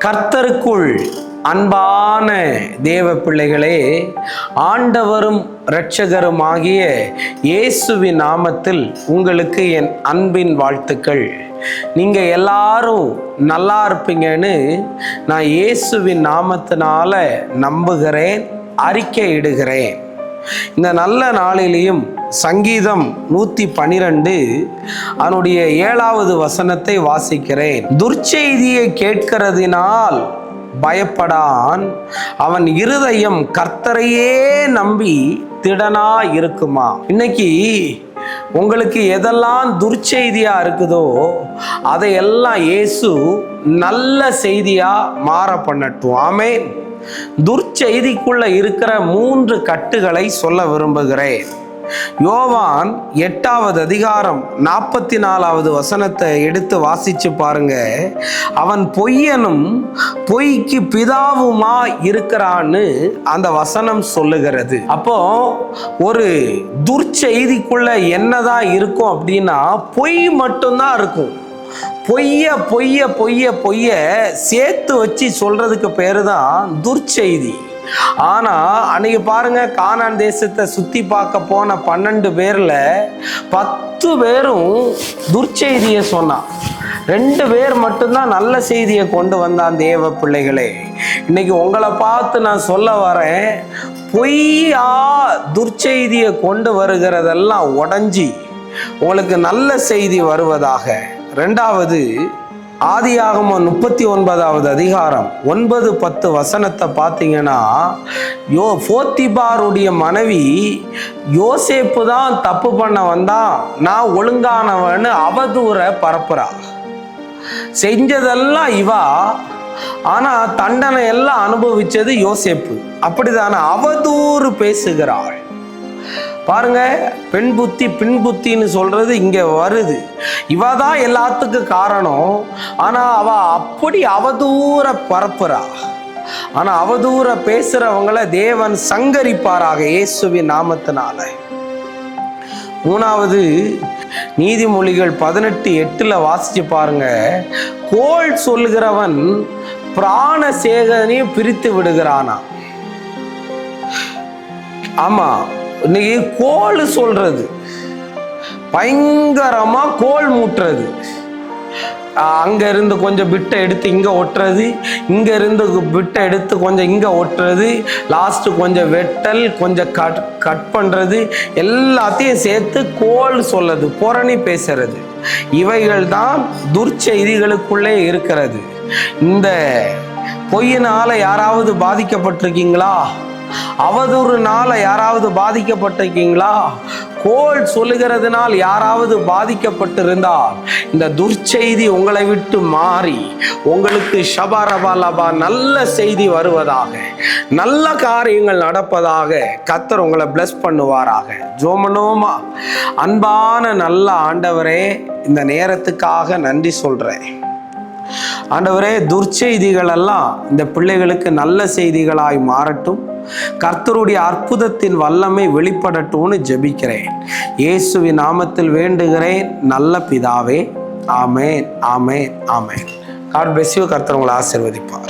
கர்த்தருக்குள் அன்பான தேவ பிள்ளைகளே ஆண்டவரும் இரட்சகருமாகிய இயேசுவின் நாமத்தில் உங்களுக்கு என் அன்பின் வாழ்த்துக்கள். நீங்கள் எல்லாரும் நல்லா இருப்பீங்கன்னு நான் இயேசுவின் நாமத்தினால நம்புகிறேன் அறிக்கை இடுகிறேன் இந்த நல்ல நாளிலையும் சங்கீதம் நூற்றி பனிரெண்டு அதனுடைய ஏழாவது வசனத்தை வாசிக்கிறேன். துர்ச்செய்தியை கேட்கிறதினால் பயப்படான் அவன் இருதயம் கர்த்தரையே நம்பி திடனா இருக்குமா? இன்னைக்கு உங்களுக்கு எதெல்லாம் துர்ச்செய்தியா இருக்குதோ அதையெல்லாம் இயேசு நல்ல செய்தியா மாற பண்ணட்டும். ஆமேன். துர்ச்செய்திக்குள்ள இருக்கிற மூன்று கட்டுகளை சொல்ல விரும்புகிறேன். யோவான் எட்டாவது அதிகாரம் நாற்பத்தி நாலாவது வசனத்தை எடுத்து வாசிச்சு பாருங்க. அவன் பொய்யனும் பொய்க்கு பிதாவுமா இருக்கிறான்னு அந்த வசனம் சொல்லுகிறது. அப்போ ஒரு துர்ச்செய்திக்குள்ள என்னதான் இருக்கும் அப்படின்னா பொய் மட்டும்தான் இருக்கும். பொய்ய பொய்ய பொய்ய பொய்ய சேர்த்து வச்சு சொல்றதுக்கு பேரு தான் துர்ச்செய்தி. ஆனால் அன்னைக்கு பாருங்க கானான் தேசத்தை சுற்றி பார்க்க போன பன்னெண்டு பேரில் பத்து பேரும் துர்ச்செய்தியை சொன்னான் ரெண்டு பேர் மட்டும்தான் நல்ல செய்தியை கொண்டு வந்தான் தேவ பிள்ளைகளே. இன்னைக்கு உங்களை பார்த்து நான் சொல்ல வரேன் பொய்யா துர்ச்செய்தியை கொண்டு வருகிறதெல்லாம் உடஞ்சி உங்களுக்கு நல்ல செய்தி வருவதாக. ரெண்டாவது ஆதியாகம முப்பத்தி ஒன்பதாவது அதிகாரம் ஒன்பது பத்து வசனத்தை பார்த்தீங்கன்னா யோ போத்திபாருடைய மனைவி யோசேப்பு தான் தப்பு பண்ண வந்தா நான் ஒழுங்கானவன்னு அவதூரை பரப்புறா. செஞ்சதெல்லாம் இவா ஆனா தண்டனை எல்லாம் அனுபவிச்சது யோசேப்பு. அப்படிதானே அவதூறு பேசுகிறாள். பாருங்க பெண் புத்தி பின் புத்தின்னு சொல்றது இங்க வருது. இவ தான் எல்லாத்துக்கும் காரணம். ஆனா அவ அப்படி அவதூற பரப்புறா. ஆனா அவதூற பேசுறவங்கள தேவன் சங்கரிப்பாராக இயேசுவின் நாமத்தினால. மூணாவது நீதிமொழிகள் பதினெட்டு எட்டுல வாசிச்சு பாருங்க. கோள் சொல்லுகிறவன் பிராண சேகனையும் பிரித்து விடுகிறானா ஆமா இன்னைக்கு கோல் சொல்றது. பயங்கரமா கோல் மூட்டுறது. அங்க இருந்து கொஞ்சம் பிட்டை எடுத்து இங்க ஒட்டுறது. இங்க இருந்து பிட்டை எடுத்து கொஞ்சம் இங்க ஒட்டுறது. லாஸ்ட் கொஞ்சம் வெட்டல் கொஞ்சம் கட் கட் பண்றது. எல்லாத்தையும் சேர்த்து கோல் சொல்லது புரணி பேசுறது. இவைகள் தான் துர்ச்செய்திகளுக்குள்ளே இருக்கிறது. இந்த பொய்யினால யாராவது பாதிக்கப்பட்டிருக்கீங்களா? அவதூறு நாள யாராவது பாதிக்கப்பட்டிருக்கீங்களா? கோல் சொல்லுகிறதுனால் யாராவது பாதிக்கப்பட்டிருந்தால் இந்த துர்ச்செய்தி உங்களை விட்டு மாறி உங்களுக்கு ஷபாரபாலபா நல்ல செய்தி வருவதாக நல்ல காரியங்கள் நடப்பதாக கத்தர் உங்களை பிளஸ் பண்ணுவாராக. ஜோமனோமா அன்பான நல்ல ஆண்டவரே இந்த நேரத்துக்காக நன்றி சொல்றேன். ஆண்டவரே துர்ச்செய்திகள் எல்லாம் இந்த பிள்ளைகளுக்கு நல்ல செய்திகளாய் மாறட்டும். கர்த்தருடைய அற்புதத்தின் வல்லமை வெளிப்படட்டும்னு ஜெபிக்கிறேன். இயேசுவின் நாமத்தில் வேண்டுகிறேன். நல்ல பிதாவே ஆமேன் ஆமேன் ஆமேன். காட் பிளஸ் யூ கர்த்தர் உங்களை ஆசிர்வதிப்பார்.